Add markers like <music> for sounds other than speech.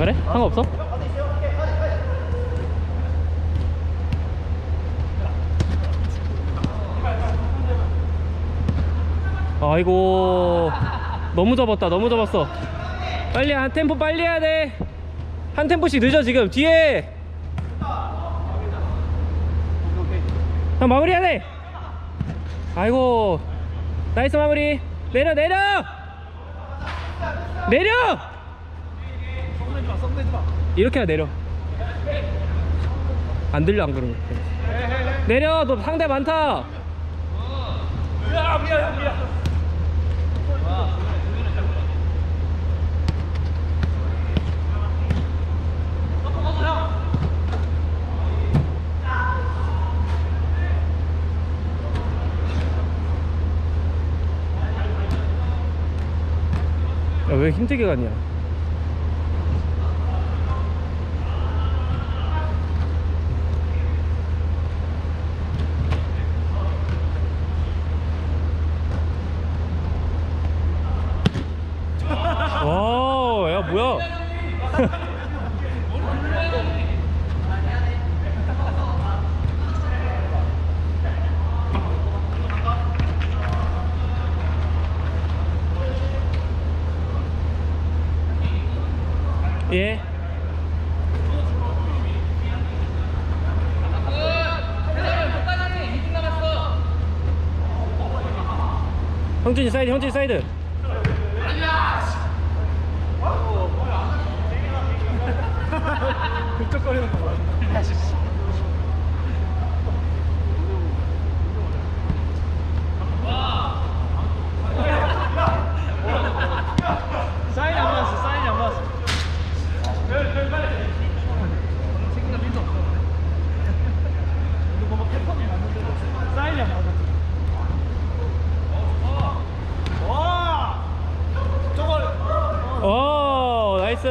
그래? 상관없어? 아이고 너무 접었다 너무 접었어. 빨리 한 템포 빨리 해야 돼한 템포씩 늦어 지금. 뒤에. 형 마무리해야 돼. 아이고 나이스 마무리. 내려 내려! 내려 이렇게 내려. 안 들려 안 그러면. 내려! 너 상대 많다! 야, 왜 힘들게 가냐 와, 야 뭐야? <laughs> 예. 형준이 사이드, 형준이 사이드. 긁적거리는 거 봐. <laughs> 사인이 안 맞았어, 사인이 안 맞았어. 책임감 1도 없어. 근데 뭔가 패턴이 맞는데도 사인이 안 맞았어. 와! 저걸! 오, 나이스.